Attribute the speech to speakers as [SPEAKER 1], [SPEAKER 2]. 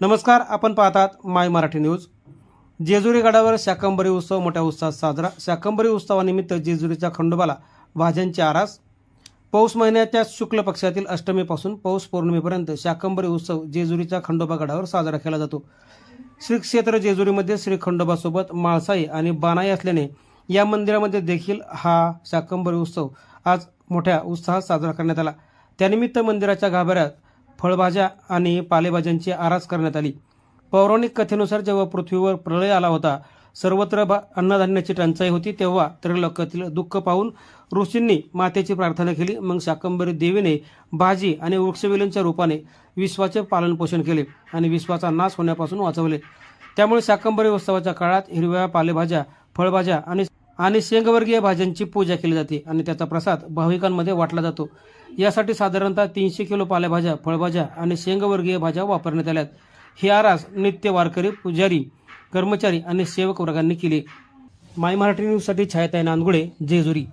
[SPEAKER 1] नमस्कार आपण पाहतात माय मराठी न्यूज. जेजुरी गडावर शाकंबरी उत्सव मोठ्या उत्साहात साजरा. शाकंबरी उत्सवानिमित्त जेजुरीच्या खंडोबाला भाज्यांची आरास. पौष महिन्याच्या शुक्ल पक्षातील अष्टमीपासून पौष पौर्णिमेपर्यंत शाकंबरी उत्सव जेजुरीच्या खंडोबा गडावर साजरा केला जातो. श्री क्षेत्र जेजुरीमध्ये श्री खंडोबासोबत माळसाई आणि बानाई असल्याने या मंदिरामध्ये देखील हा शाकंबरी उत्सव आज मोठ्या उत्साहात साजरा करण्यात आला. त्यानिमित्त मंदिराच्या गाभाऱ्यात फळभाज्या आणि पालेभाज्यांची आरास करण्यात आली. पौराणिक कथेनुसार जेव्हा पृथ्वीवर प्रलय आला होता सर्वत्र अन्नधान्याची टंचाई होती तेव्हा त्रिलोकातील दुःख पाहून ऋषींनी मातेची प्रार्थना केली. मग शाकंबरी देवीने भाजी आणि वृक्षवेलींच्या रूपाने विश्वाचे पालनपोषण केले आणि विश्वाचा नाश होण्यापासून वाचवले. त्यामुळे शाकंबरी उत्सवाच्या काळात हिरव्या पालेभाज्या फळभाज्या आणि आणि शेंगवर्गीय भाज्यांची पूजा केली जाते आणि त्याचा प्रसाद भाविकांमध्ये वाटला जातो. यासाठी साधारणतः तीनशे किलो पालेभाज्या फळभाज्या आणि शेंगवर्गीय भाज्या वापरण्यात आल्यात. ही आरास नित्य वारकरी पुजारी कर्मचारी आणि सेवक वर्गांनी केली. माय मराठी न्यूजसाठी छायाताई नांदगुळे जेजुरी.